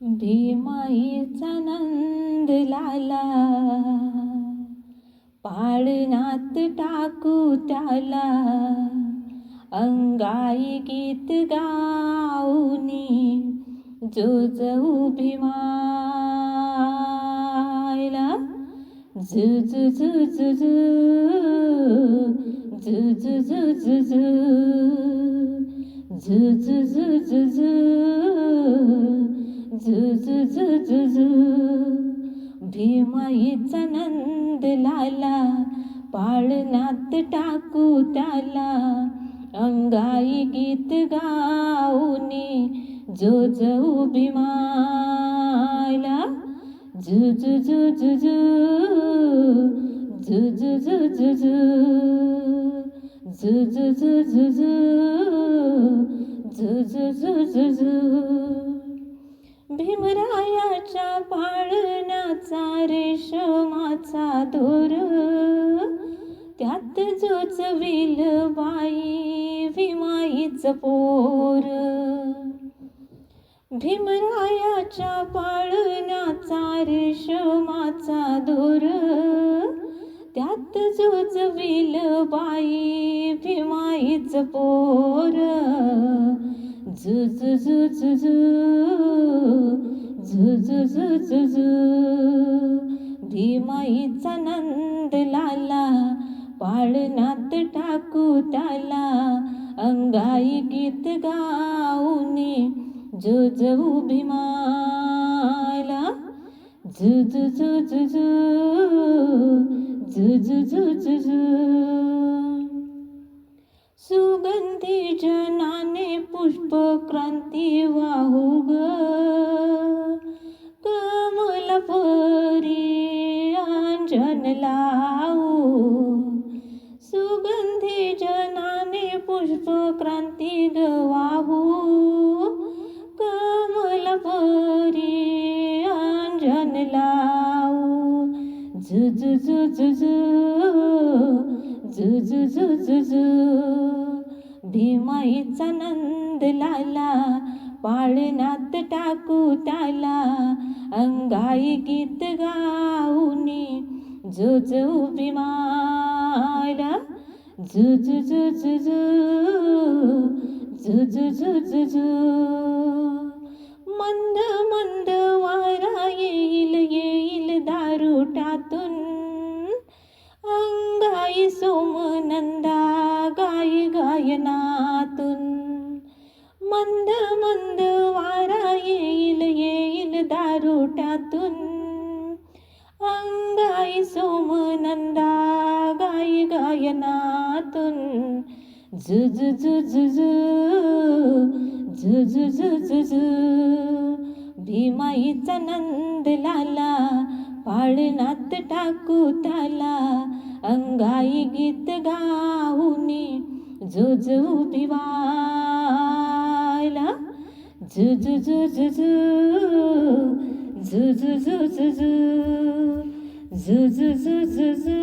भीमाईचा नंद लाला पाळण्यात टाकू त्याला. अंगाई गीत गाऊनी जो जाऊ भीमायला झुझु झुझु झुझु झुझु झुझु झुझु झुझु झुजू झुजू भीमाईचा नंद लाला पाळणात टाकू त्याला. अंगाई गीत गाऊनी जो जऊ भीमाला. झुजू झुजू झुजू झुजू झुजू झुजू झुजू झुजू भीमरायाच्या पाळण्याचा रेशमाचा दोर त्यात जोचविल बाई भीमाईच पोर. भीमरायाच्या पाळण्याचा रेशमाचा दोर त्यात जोचविल बाई भीमाईच पोर. झुझु झुझु झुझु झुझु भीमाईचा नंद लाला पाळणात टाकू त्याला. अंगाई गीत गाऊने झुजवू भीमाला. झुझु झुझु झुझु झुझु सुगंधी जनाने पुष्पक्रांती वाहू कमल परी आंजन लाऊ सुगंधी जनाने पुष्पक्रांती गवाहू. कमल परी आंजन लाऊ झुझु झुझु झुझु झुझु झुझु भीमाईचा नंद लाला पाळणात टाकू त्याला. अंगाई गीत गाऊनी जो जो बिमार झुजू झुजू झुजू झुजू मंद मंद वारा येईल येईल दारुटातून. अंगाई सोमनंदा येई गायनातून. मंद मंद वारा येईल येईल दारुट्यातून. अंगाई सोमनंदा गाई गायनातून. झुझु झुझु झुझु झुझु भीमाईचा नंद लाला पाळणात टाकू त्याला. अंगाई गीत गाऊनी जुजू दिवायला जुजू जुजू जुजू जुजू जुजू जुजू